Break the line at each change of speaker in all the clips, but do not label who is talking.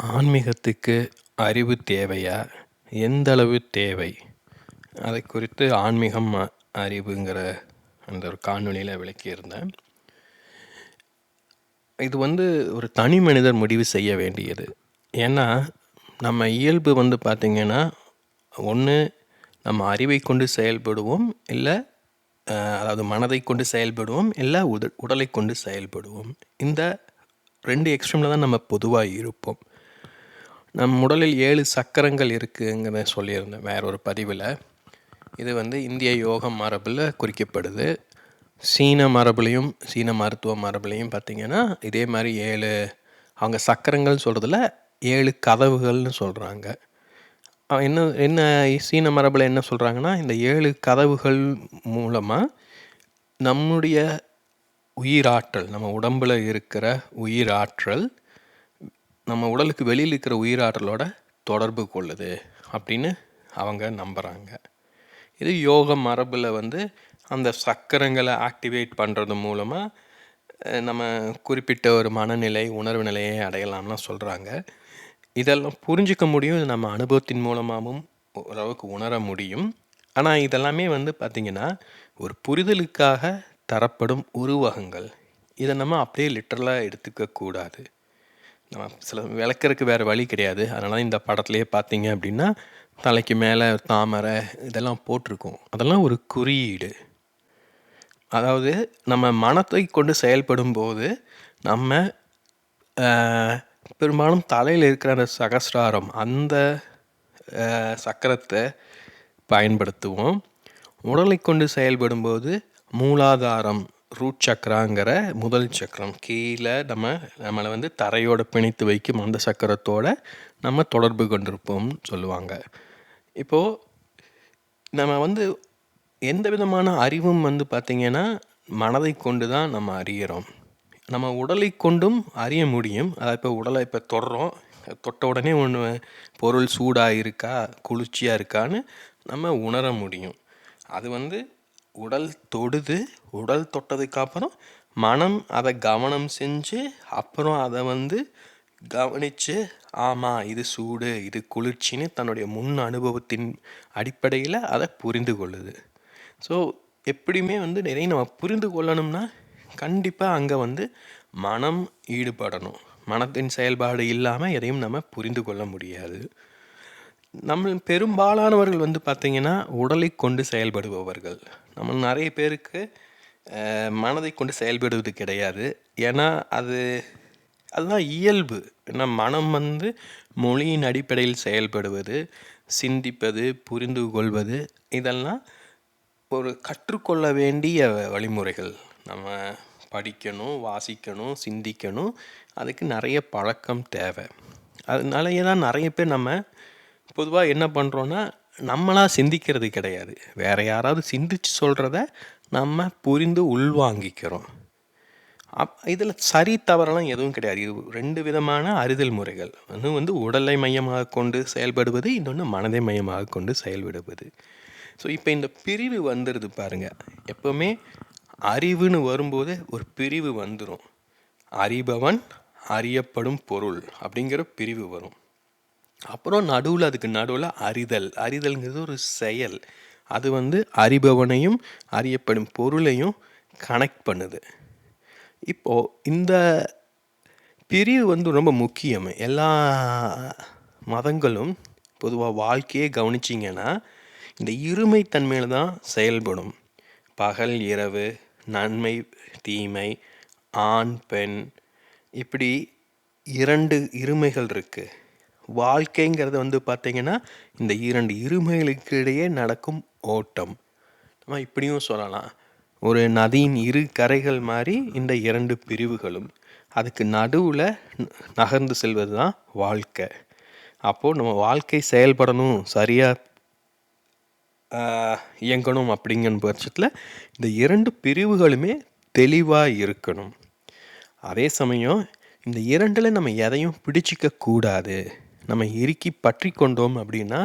ஆன்மீகத்துக்கு அறிவு தேவையா? எந்த அளவு தேவை? அதை குறித்து ஆன்மீகம் அ அறிவுங்கிற அந்த ஒரு காணொளியில விளக்கியிருந்தேன். இது வந்து ஒரு தனி மனிதர் முடிவு செய்ய வேண்டியது. ஏன்னா, நம்ம இயல்பு வந்து பார்த்தீங்கன்னா, ஒண்ணு நம்ம அறிவைக் கொண்டு செயல்படுவோம். இல்ல அ அதாவது மனதைக் கொண்டு செயல்படுவோம். இல்ல உடல் உடலைக் கொண்டு செயல்படுவோம். இந்த 2 எக்ஸ்ட்ரீம்ல தான் நம்ம பொதுவா இருப்போம். நம் உடலில் ஏழு சக்கரங்கள் இருக்குங்கிறத சொல்லியிருந்தேன் வேற ஒரு பதிவில் இது வந்து இந்திய யோக மரபில் குறிக்கப்படுது. சீன மரபுலையும் சீன மருத்துவ மரபுலையும் பார்த்திங்கன்னா இதே மாதிரி ஏழு அவங்க சக்கரங்கள்னு சொல்கிறதுல ஏழு கதவுகள்னு சொல்கிறாங்க என்ன என்ன சீன மரபில் என்ன சொல்கிறாங்கன்னா இந்த ஏழு கதவுகள் மூலமாக நம்முடைய உயிராற்றல், நம்ம உடம்பில் இருக்கிற உயிராற்றல், நம்ம உடலுக்கு வெளியில் இருக்கிற உயிராற்றலோட தொடர்பு கொள்ளுது அப்படின்னு அவங்க நம்புகிறாங்க இது யோக மரபில் வந்து அந்த சக்கரங்களை ஆக்டிவேட் பண்ணுறது மூலமாக நம்ம குறிப்பிட்ட ஒரு மனநிலை, உணர்வு நிலையை அடையலாம்னு சொல்கிறாங்க இதெல்லாம் புரிஞ்சுக்க முடியும். இது நம்ம அனுபவத்தின் மூலமாகவும் ஓரளவுக்கு உணர முடியும். ஆனால் இதெல்லாமே வந்து பார்த்திங்கன்னா ஒரு புரிதலுக்காக தரப்படும் உருவகங்கள். இதை நம்ம அப்படியே லிட்டரலாக எடுத்துக்கக்கூடாது நம்ம சில விளக்கறதுக்கு வேறு வழி கிடையாது. அதனால் இந்த படத்துலேயே பார்த்தீங்க அப்படின்னா, தலைக்கு மேலே தாமரை இதெல்லாம் போட்டிருக்கும். அதெல்லாம் ஒரு குறியீடு. அதாவது நம்ம மனத்தை கொண்டு செயல்படும்போது, நம்ம பெரும்பாலும் தலையில் இருக்கிற அந்த சகசிராரம் அந்த சக்கரத்தை பயன்படுத்துவோம். உடலை கொண்டு செயல்படும்போது மூலாதாரம் ரூட் சக்கராங்கிற முதல் சக்கரம். கீழே நம்ம நம்மளை வந்து தரையோட பிணைத்து வைக்கும் அந்த சக்கரத்தோட நம்ம தொடர்பு கொண்டிருப்போம்னு சொல்லுவாங்க. இப்போது நம்ம வந்து எந்த விதமான அறிவும் வந்து பார்த்திங்கன்னா மனதை கொண்டு தான் நம்ம அறிகிறோம் நம்ம உடலை கொண்டும் அறிய முடியும். அதாவது இப்போ உடலை இப்போ தொடுறோம். தொட்ட உடனே ஒன்று பொருள் சூடாக இருக்கா, குளிர்ச்சியாக இருக்கான்னு நம்ம உணர முடியும். அது வந்து உடல் தொடுது. உடல் தொட்டதுக்கப்புறம் மனம் அதை கவனம் செஞ்சு, அப்புறம் அதை வந்து கவனிச்சு, ஆமாம் இது சூடு, இது குளிர்ச்சின்னு தன்னுடைய முன் அனுபவத்தின் அடிப்படையில் அதை புரிந்து கொள்ளுது. ஸோ, எப்படியுமே வந்து நிறைய நம்ம புரிந்து கொள்ளணும்னா, கண்டிப்பாக அங்கே வந்து மனம் ஈடுபடணும். மனத்தின் செயல்பாடு இல்லாமல் எதையும் நம்ம புரிந்து கொள்ள முடியாது. நம்ம பெரும்பாலானவர்கள் வந்து பார்த்திங்கன்னா உடலை கொண்டு செயல்படுபவர்கள். நம்ம நிறைய பேருக்கு மனதை கொண்டு செயல்படுவது கிடையாது. ஏன்னா, அது அதுதான் இயல்பு. ஏன்னா மனம் வந்து மொழியின் அடிப்படையில் செயல்படுவது, சிந்திப்பது, புரிந்து கொள்வது இதெல்லாம் ஒரு கற்றுக்கொள்ள வேண்டிய வழிமுறைகள். நம்ம படிக்கணும், வாசிக்கணும், சிந்திக்கணும். அதுக்கு நிறைய பழக்கம் தேவை அதனாலேயே தான் நிறைய பேர் நம்ம பொதுவாக என்ன பண்ணுறோன்னா நம்மளாக சிந்திக்கிறது கிடையாது. வேற யாராவது சிந்திச்சு சொல்கிறத நம்ம புரிந்து உள்வாங்கிக்கிறோம். அப் இதில் சரி, தவறெல்லாம் எதுவும் கிடையாது. இது ரெண்டு விதமான அறிதல் முறைகள். ஒன்று வந்து உடலை மையமாக கொண்டு செயல்படுவது. இன்னொன்று மனதை மையமாக கொண்டு செயல்படுவது. ஸோ, இப்போ இந்த பிரிவு வந்துடுது பாருங்கள் எப்போவுமே அறிவுன்னு வரும்போது ஒரு பிரிவு வந்துடும் அறிபவன், அறியப்படும் பொருள் அப்படிங்கிற பிரிவு வரும். அப்புறம் நடுவில் அதுக்கு நடுவில் அறிதல். அறிதல்ங்கிறது ஒரு செயல். அது வந்து அறிபவனையும், அறியப்படும் பொருளையும் கனெக்ட் பண்ணுது. இப்போது இந்த பிரிவு வந்து ரொம்ப முக்கியம். எல்லா மதங்களும் பொதுவாக வாழ்க்கையே கவனிச்சிங்கன்னா இந்த இருமைத்தன்மையில் தான் செயல்படும். பகல், இரவு, நன்மை, தீமை, ஆண், பெண் இப்படி இரண்டு இருமைகள் இருக்குது வாழ்க்கைங்கிறது வந்து பார்த்திங்கன்னா இந்த இரண்டு இருமைகளுக்கு இடையே நடக்கும் ஓட்டம். நம்ம இப்படியும் சொல்லலாம். ஒரு நதியின் இரு கரைகள் மாதிரி இந்த இரண்டு பிரிவுகளும். அதுக்கு நடுவில் நகர்ந்து செல்வது தான் வாழ்க்கை. அப்போது நம்ம வாழ்க்கை செயல்படணும், சரியாக இயங்கணும் அப்படிங்கிற பட்சத்தில் இந்த இரண்டு பிரிவுகளுமே தெளிவாக இருக்கணும். அதே சமயம் இந்த இரண்டில் நம்ம எதையும் பிடிச்சிக்க கூடாது. நம்ம இறுக்கி பற்றி கொண்டோம் அப்படின்னா,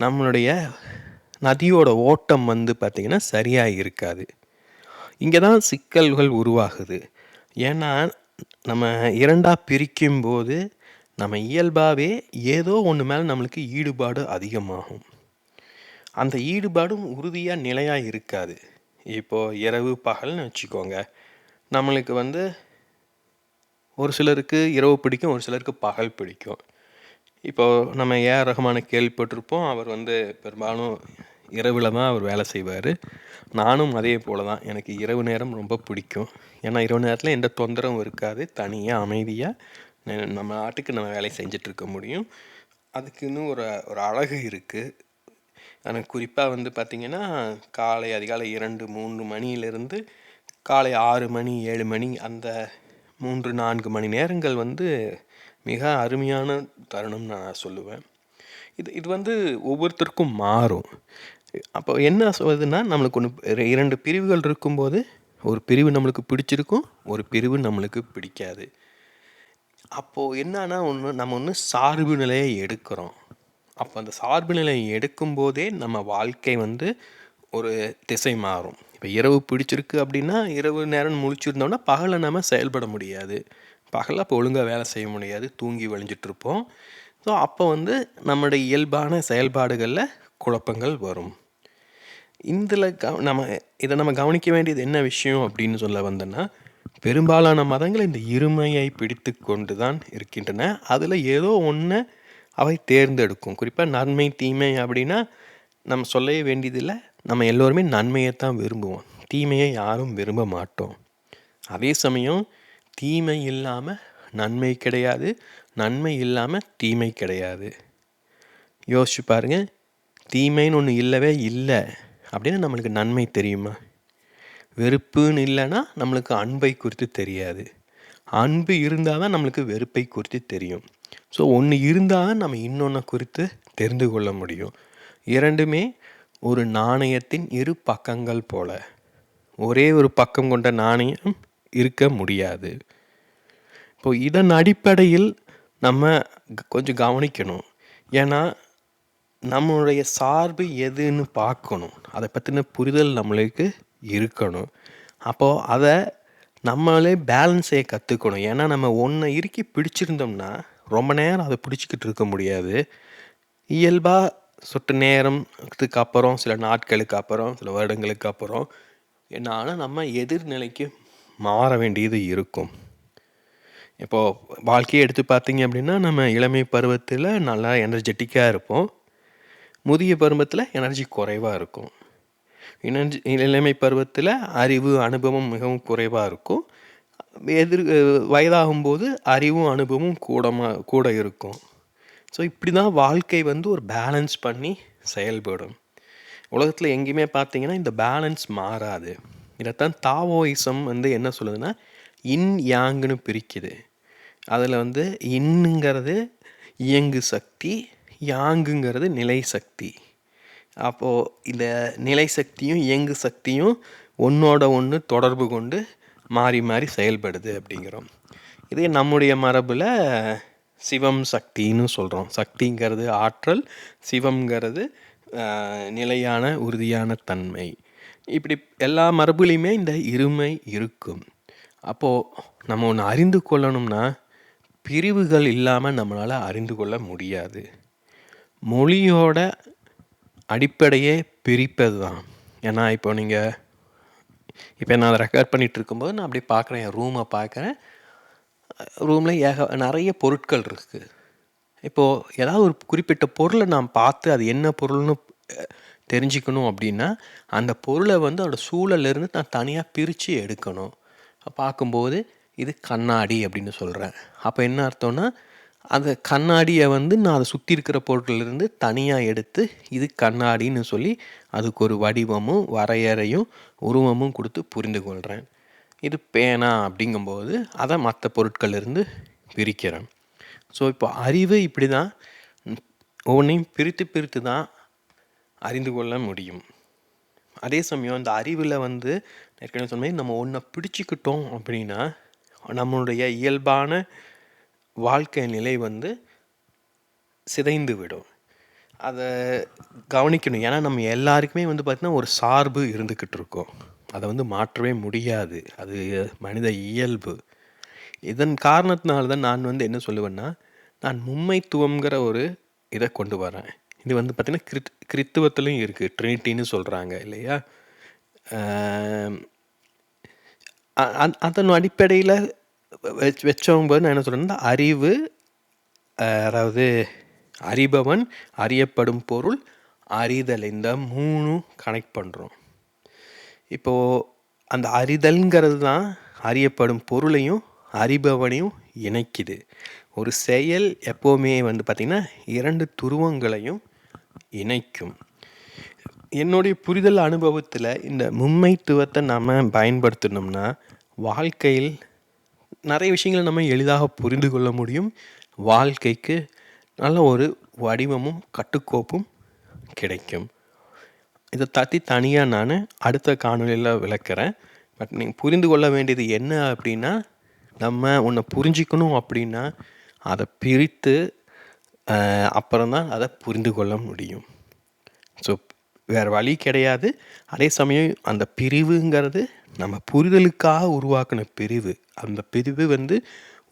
நம்மளுடைய நதியோட ஓட்டம் வந்து பார்த்திங்கன்னா சரியாக இருக்காது. இங்கே தான் சிக்கல்கள் உருவாகுது. ஏன்னா, நம்ம இரண்டாக பிரிக்கும் போது நம்ம இயல்பாகவே ஏதோ ஒன்று மேலே நம்மளுக்கு ஈடுபாடு அதிகமாகும் அந்த ஈடுபாடும் உறுதியாக நிலையாக இருக்காது இப்போது இரவு பகல்னு வச்சுக்கோங்க நம்மளுக்கு வந்து ஒரு சிலருக்கு இரவு பிடிக்கும் ஒரு சிலருக்கு பகல் பிடிக்கும் இப்போது நம்ம ஏஆர் ரஹ்மானை கேள்விப்பட்டிருப்போம். அவர் வந்து பெரும்பாலும் இரவில் தான் அவர் வேலை செய்வார். நானும் அதே போல தான். எனக்கு இரவு நேரம் ரொம்ப பிடிக்கும். ஏன்னா இரவு நேரத்தில் எந்த தொந்தரவும் இருக்காது. தனியாக அமைதியாக நம்ம நாட்டுக்கு நம்ம வேலை செஞ்சிட்ருக்க முடியும். அதுக்குன்னு ஒரு ஒரு அழகு இருக்குது எனக்கு குறிப்பாக வந்து பார்த்திங்கன்னா காலை அதிகாலை இரண்டு மூன்று மணியிலிருந்து காலை ஆறு மணி ஏழு மணி அந்த மூன்று நான்கு மணி நேரங்கள் வந்து மிக அருமையான தருணம்னு நான் சொல்லுவேன். இது இது வந்து ஒவ்வொருத்தருக்கும் மாறும். அப்போ என்ன சொல்லுதுன்னா நம்மளுக்கு ஒன்று இரண்டு பிரிவுகள் இருக்கும்போது ஒரு பிரிவு நம்மளுக்கு பிடிச்சிருக்கும் ஒரு பிரிவு நம்மளுக்கு பிடிக்காது. அப்போது என்னன்னா ஒன்று நம்ம ஒன்று சார்பு நிலையை எடுக்கிறோம். அப்போ அந்த சார்பு நிலையை எடுக்கும்போதே நம்ம வாழ்க்கை வந்து ஒரு திசை மாறும். இப்போ இரவு பிடிச்சிருக்கு அப்படின்னா இரவு நேரம் முழிச்சிருந்தோம்னா பகலை நம்ம செயல்பட முடியாது. பகலில் அப்போ ஒழுங்காக வேலை செய்ய முடியாது. தூங்கி வழிஞ்சிட்ருப்போம் ஸோ அப்போ வந்து நம்மளுடைய இயல்பான செயல்பாடுகளில் குழப்பங்கள் வரும். இதில் க நம்ம இதை நம்ம கவனிக்க வேண்டியது என்ன விஷயம் அப்படின்னு சொல்ல வந்தோன்னா பெரும்பாலான மதங்கள் இந்த இருமையை பிடித்து கொண்டு தான் இருக்கின்றன. அதில் ஏதோ ஒன்று அவை தேர்ந்தெடுக்கும். குறிப்பாக நன்மை தீமை அப்படின்னா நம்ம சொல்லவே வேண்டியதில்லை. நம்ம எல்லோருமே நன்மையை தான் விரும்புவோம். தீமையை யாரும் விரும்ப மாட்டோம். அதே சமயம் தீமை இல்லாமல் நன்மை கிடையாது நன்மை இல்லாமல் தீமை கிடையாது. யோசிச்சு பாருங்கள் தீமைன்னு ஒன்று இல்லவே இல்லை அப்படின்னு நம்மளுக்கு நன்மை தெரியுமா? வெறுப்புன்னு இல்லைன்னா நம்மளுக்கு அன்பை குறித்து தெரியாது. அன்பு இருந்தால் தான் நம்மளுக்கு வெறுப்பை குறித்து தெரியும். ஸோ ஒன்று இருந்தால் தான் நம்ம இன்னொன்று குறித்து தெரிந்து கொள்ள முடியும். இரண்டுமே ஒரு நாணயத்தின் இரு பக்கங்கள் போல. ஒரே ஒரு பக்கம் கொண்ட நாணயம் இருக்க முடியாது. இப்போ இதன் அடிப்படையில் நம்ம கொஞ்சம் கவனிக்கணும். ஏன்னா நம்மளுடைய சார்பு எதுன்னு பார்க்கணும். அதை பற்றின புரிதல் நம்மளுக்கு இருக்கணும். அப்போது அதை நம்மளே பேலன்ஸ் செய்ய கற்றுக்கணும் ஏன்னா நம்ம ஒன்றை இறுக்கி பிடிச்சிருந்தோம்னா ரொம்ப நேரம் அதை பிடிச்சிக்கிட்டு இருக்க முடியாது. இயல்பாக சொட்டு நேரத்துக்கு அப்புறம் சில நாட்களுக்கு அப்புறம் சில வருடங்களுக்கு அப்புறம் என்னால் நம்ம எதிர்நிலைக்கு மாற வேண்டியது இருக்கும். இப்போது வாழ்க்கையை எடுத்து பார்த்தீங்க அப்படின்னா நம்ம இளமை பருவத்தில் நல்லா எனர்ஜெட்டிக்காக இருப்போம். முதிய பருவத்தில் எனர்ஜி குறைவாக இருக்கும். எனர்ஜி இளமை பருவத்தில் அறிவு அனுபவம் மிகவும் குறைவாக இருக்கும். எதிர் வயதாகும்போது அறிவும் அனுபவமும் கூடமாக கூட இருக்கும். ஸோ இப்படி தான் வாழ்க்கை வந்து ஒரு பேலன்ஸ் பண்ணி செயல்படும். உலகத்தில் எங்கேயுமே பார்த்தீங்கன்னா இந்த பேலன்ஸ் மாறாது. இதைத்தான் தாவோயிசம் வந்து என்ன சொல்லுதுன்னா இன் யாங்குன்னு பிரிக்குது. அதில் வந்து இன்னுங்கிறது இயங்கு சக்தி யாங்குங்கிறது நிலை சக்தி. அப்போது இந்த நிலை சக்தியும் இயங்கு சக்தியும் ஒன்றோட ஒன்று தொடர்பு கொண்டு மாறி மாறி செயல்படுது அப்படிங்கிறோம். இதே நம்முடைய மரபில் சிவம் சக்தின்னு சொல்கிறோம் சக்திங்கிறது ஆற்றல் சிவம்ங்கிறது நிலையான உறுதியான தன்மை. இப்படி எல்லா மரபுலையுமே இந்த இருமை இருக்கும். அப்போது நம்ம ஒன்று அறிந்து கொள்ளணும்னா பிரிவுகள் இல்லாமல் நம்மளால் அறிந்து கொள்ள முடியாது. மொழியோட அடிப்படையே பிரிப்பது தான் ஏன்னா இப்போ நீங்கள் இப்போ நான் அதை ரெக்கார்ட் பண்ணிகிட்டு இருக்கும்போது நான் அப்படி பார்க்குறேன் என் ரூமை பார்க்குறேன் ரூமில் ஏக நிறைய பொருட்கள் இருக்குது இப்போது ஏதாவது ஒரு குறிப்பிட்ட பொருளை நான் பார்த்து அது என்ன பொருள்னு தெரிஞ்சுக்கணும் அப்படின்னா அந்த பொருளை வந்து அதோடய சூழலிருந்து நான் தனியாக பிரித்து எடுக்கணும். பார்க்கும்போது இது கண்ணாடி அப்படின்னு சொல்கிறேன் அப்போ என்ன அர்த்தம்னா அந்த கண்ணாடியை வந்து நான் அதை சுற்றி இருக்கிற பொருட்களிலிருந்து தனியாக எடுத்து இது கண்ணாடின்னு சொல்லி அதுக்கு ஒரு வடிவமும் வரையறையும் உருவமும் கொடுத்து புரிந்து கொள்கிறேன் இது பேனா அப்படிங்கும்போது அதை மற்ற பொருட்கள்லேருந்து பிரிக்கிறேன். ஸோ இப்போ அறிவு இப்படி தான் ஒவ்வொன்றையும் பிரித்து பிரித்து தான் அறிந்து கொள்ள முடியும். அதே சமயம் அந்த அறிவில் வந்து ஏற்கனவே சொன்ன நம்ம ஒன்றை பிடிச்சிக்கிட்டோம் அப்படின்னா நம்மளுடைய இயல்பான வாழ்க்கை நிலை வந்து சிதைந்து விடும். அதை கவனிக்கணும். ஏன்னா நம்ம எல்லாருக்குமே வந்து பார்த்திங்கன்னா ஒரு சார்பு இருந்துக்கிட்டு இருக்கோம். அதை வந்து மாற்றவே முடியாது. அது மனித இயல்பு. இதன் காரணத்தினால தான் நான் வந்து என்ன சொல்லுவேன்னா நான் மும்மைத்துவங்கிற ஒரு இதை கொண்டு வரேன். இது வந்து பார்த்திங்கன்னா கிறித் கிறித்துவத்திலையும் இருக்குது ட்ரினிட்டின்னு சொல்கிறாங்க இல்லையா? அதன் அடிப்படையில் வச் வச்சவங்க நான் என்ன சொல்கிறேன்னா அறிவு அதாவது அறிபவன் அறியப்படும் பொருள் அறிதல். இந்த மூணும் கனெக்ட் பண்ணுறோம் இப்போது அந்த அறிதல்ங்கிறது தான் அறியப்படும் பொருளையும் அறிபவனையும் இணைக்குது. ஒரு செயல் எப்போவுமே வந்து பார்த்திங்கன்னா இரண்டு துருவங்களையும் இணைக்கும். என்னுடைய புரிதல் அனுபவத்தில் இந்த மும்மைத்துவத்தை நாம் பயன்படுத்தினோம்னா வாழ்க்கையில் நிறைய விஷயங்களை நம்ம எளிதாக புரிந்து கொள்ள முடியும். வாழ்க்கைக்கு நல்ல ஒரு வடிவமும் கட்டுக்கோப்பும் கிடைக்கும். இதை தத்தி தனியாக நான் அடுத்த காணொலியில் விளக்குறேன். பட் நீங்கள் புரிந்து கொள்ள வேண்டியது என்ன அப்படின்னா நம்ம ஒன்றை புரிஞ்சிக்கணும் அப்படின்னா அதை பிரித்து அப்புறம் தான் அதை புரிந்து கொள்ள முடியும். ஸோ வேறு வழி கிடையாது. அதே சமயம் அந்த பிரிவுங்கிறது நம்ம புரிதலுக்காக உருவாக்கின பிரிவு. அந்த பிரிவு வந்து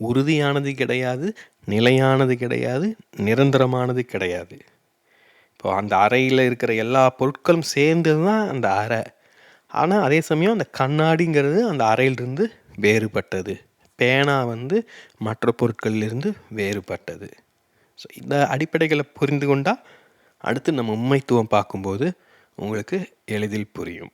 உறுதியானது கிடையாது நிலையானது கிடையாது நிரந்தரமானது கிடையாது. இப்போ அந்த அறையில் இருக்கிற எல்லா பொருட்களும் சேர்ந்தது தான் அந்த அறை. ஆனால் அதே சமயம் அந்த கண்ணாடிங்கிறது அந்த அறையிலிருந்து வேறுபட்டது. பேனா வந்து மற்ற பொருட்களிலிருந்து வேறுபட்டது. ஸோ இந்த அடிப்படைகளை புரிந்து கொண்டால் அடுத்து நம்ம உண்மைத்துவம் பார்க்கும்போது உங்களுக்கு எளிதில் புரியும்.